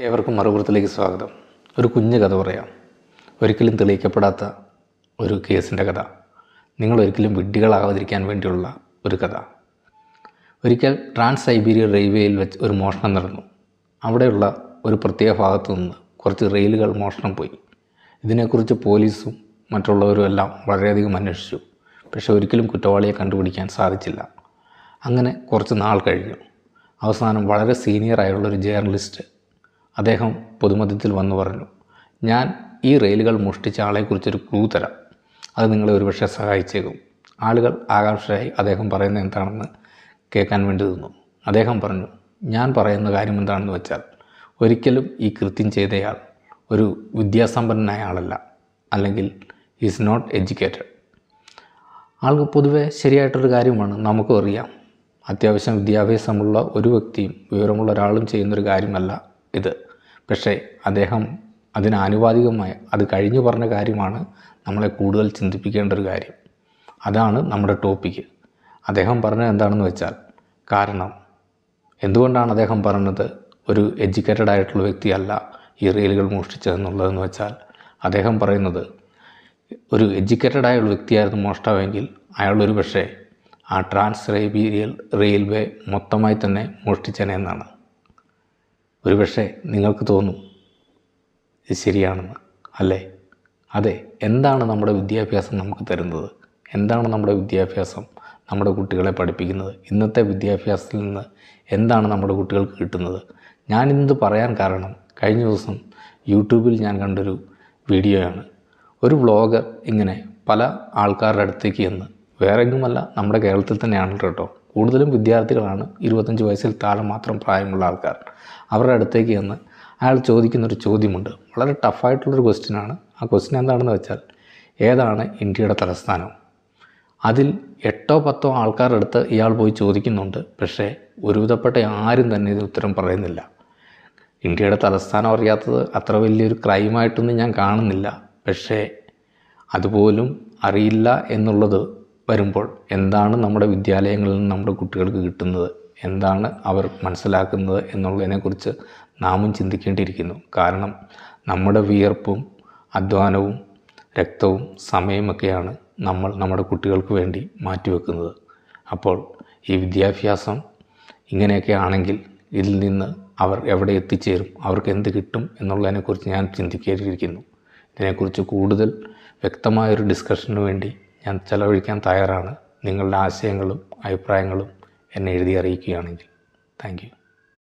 ഏവർക്കും മറുപുറത്തിലേക്ക് സ്വാഗതം. ഒരു കുഞ്ഞു കഥ പറയാം. ഒരിക്കലും തെളിയിക്കപ്പെടാത്ത ഒരു കേസിന്റെ കഥ. നിങ്ങൾ ഒരിക്കലും വിഡ്ഢികളാകാതിരിക്കാൻ വേണ്ടിയുള്ള ഒരു കഥ. ഒരിക്കൽ ട്രാൻസ് സൈബീരിയൻ റെയിൽവേയിൽ വെച്ച് ഒരു മോഷണം നടന്നു. അവിടെയുള്ള ഒരു പ്രത്യേക ഭാഗത്തു നിന്ന് കുറച്ച് റെയിലുകൾ മോഷണം പോയി. ഇതിനെക്കുറിച്ച് പോലീസും മറ്റുള്ളവരും എല്ലാം വളരെയധികം അന്വേഷിച്ചു. പക്ഷേ ഒരിക്കലും കുറ്റവാളിയെ കണ്ടുപിടിക്കാൻ സാധിച്ചില്ല. അങ്ങനെ കുറച്ച് നാൾ കഴിഞ്ഞു. അവസാനം വളരെ സീനിയറായുള്ള ഒരു ജേർണലിസ്റ്റ് അദ്ദേഹം പൊതുമധ്യത്തിൽ വന്നു പറഞ്ഞു ഞാൻ ഈ റെയിലുകൾ മോഷ്ടിച്ച ആളെക്കുറിച്ചൊരു ക്ലൂ തരാം. അത് നിങ്ങളെ ഒരുപക്ഷെ സഹായിച്ചേക്കും. ആളുകൾ ആകാംക്ഷയായി അദ്ദേഹം പറയുന്നത് എന്താണെന്ന് കേൾക്കാൻ വേണ്ടി നിന്നു. അദ്ദേഹം പറഞ്ഞു ഞാൻ പറയുന്ന കാര്യം എന്താണെന്ന് വെച്ചാൽ ഒരിക്കലും ഈ കൃത്യം ചെയ്തയാൾ ഒരു വിദ്യാസമ്പന്നനായ ആളല്ല. അല്ലെങ്കിൽ ഈസ് നോട്ട് എഡ്യൂക്കേറ്റഡ് ആൾക്ക് പൊതുവെ ശരിയായിട്ടൊരു കാര്യമാണ് നമുക്കും അറിയാം. അത്യാവശ്യം വിദ്യാഭ്യാസമുള്ള ഒരു വ്യക്തിയും വിവരമുള്ള ഒരാളും ചെയ്യുന്നൊരു കാര്യമല്ല ഇത്. പക്ഷേ അദ്ദേഹം അതിന് ആനുപാതികമായ അത് കഴിഞ്ഞു പറഞ്ഞ കാര്യമാണ് നമ്മളെ കൂടുതൽ ചിന്തിപ്പിക്കേണ്ട ഒരു കാര്യം. അതാണ് നമ്മുടെ ടോപ്പിക്ക്. അദ്ദേഹം പറഞ്ഞത് എന്താണെന്ന് വെച്ചാൽ കാരണം എന്തുകൊണ്ടാണ് അദ്ദേഹം പറഞ്ഞത് ഒരു എഡ്യൂക്കേറ്റഡ് ആയിട്ടുള്ള വ്യക്തിയല്ല ഈ റീലുകൾ മോഷ്ടിച്ചതെന്നുള്ളതെന്ന് വെച്ചാൽ അദ്ദേഹം പറയുന്നത് ഒരു എഡ്യൂക്കേറ്റഡ് ആയുള്ള വ്യക്തിയായിരുന്നു മോഷ്ടാവെങ്കിൽ അയാളൊരു പക്ഷേ ആ ട്രാൻസ് റേബീരിയൽ റെയിൽവേ മൊത്തമായി തന്നെ മോഷ്ടിച്ചേനെ എന്നാണ്. ഒരുപക്ഷെ നിങ്ങൾക്ക് തോന്നും ഇത് ശരിയാണെന്ന് അല്ലേ? അതെ എന്താണ് നമ്മുടെ വിദ്യാഭ്യാസം നമുക്ക് തരുന്നത്? എന്താണ് നമ്മുടെ വിദ്യാഭ്യാസം നമ്മുടെ കുട്ടികളെ പഠിപ്പിക്കുന്നത്? ഇന്നത്തെ വിദ്യാഭ്യാസത്തിൽ നിന്ന് എന്താണ് നമ്മുടെ കുട്ടികൾക്ക് കിട്ടുന്നത്? ഞാനിന്നത് പറയാൻ കാരണം കഴിഞ്ഞ ദിവസം യൂട്യൂബിൽ ഞാൻ കണ്ടൊരു വീഡിയോയാണ്. ഒരു വ്ളോഗർ ഇങ്ങനെ പല ആൾക്കാരുടെ അടുത്തേക്ക് ചെന്ന് വേറെങ്ങുമല്ല നമ്മുടെ കേരളത്തിൽ തന്നെയാണ് കേട്ടോ കൂടുതലും വിദ്യാർത്ഥികളാണ് ഇരുപത്തഞ്ച് വയസ്സിൽ താഴെ മാത്രം പ്രായമുള്ള ആൾക്കാർ. അവരുടെ അടുത്തേക്ക് ചെന്ന് അയാൾ ചോദിക്കുന്നൊരു ചോദ്യമുണ്ട്. വളരെ ടഫായിട്ടുള്ളൊരു ക്വസ്റ്റ്യനാണ്. ആ ക്വസ്റ്റ്യൻ എന്താണെന്ന് വെച്ചാൽ ഏതാണ് ഇന്ത്യയുടെ തലസ്ഥാനം? അതിൽ എട്ടോ പത്തോ ആൾക്കാരുടെ അടുത്ത് ഇയാൾ പോയി ചോദിക്കുന്നുണ്ട്. പക്ഷേ ഒരുവിധപ്പെട്ട ആരും തന്നെ ഇത് ഉത്തരം പറയുന്നില്ല. ഇന്ത്യയുടെ തലസ്ഥാനം അറിയാത്തത് അത്ര വലിയൊരു ക്രൈമായിട്ടൊന്നും ഞാൻ കാണുന്നില്ല. പക്ഷേ അതുപോലും അറിയില്ല എന്നുള്ളത് വരുമ്പോൾ എന്താണ് നമ്മുടെ വിദ്യാലയങ്ങളിൽ നിന്ന് നമ്മുടെ കുട്ടികൾക്ക് കിട്ടുന്നത്? എന്താണ് അവർ മനസ്സിലാക്കുന്നത് എന്നുള്ളതിനെക്കുറിച്ച് നാമും ചിന്തിക്കേണ്ടിയിരിക്കുന്നു. കാരണം നമ്മുടെ വിയർപ്പും അധ്വാനവും രക്തവും സമയമൊക്കെയാണ് നമ്മൾ നമ്മുടെ കുട്ടികൾക്ക് വേണ്ടി മാറ്റിവെക്കുന്നത്. അപ്പോൾ ഈ വിദ്യാഭ്യാസം ഇങ്ങനെയൊക്കെ ആണെങ്കിൽ ഇതിൽ നിന്ന് അവർ എവിടെ എത്തിച്ചേരും? അവർക്ക് എന്ത് കിട്ടും എന്നുള്ളതിനെക്കുറിച്ച് ഞാൻ ചിന്തിക്കേണ്ടിയിരിക്കുന്നു. ഇതിനെക്കുറിച്ച് കൂടുതൽ വ്യക്തമായൊരു ഡിസ്കഷന് വേണ്ടി ഞാൻ ചെലവഴിക്കാൻ തയ്യാറാണ്. നിങ്ങളുടെ ആശയങ്ങളും അഭിപ്രായങ്ങളും എന്നെ എഴുതി അറിയിക്കുകയാണെങ്കിൽ. താങ്ക്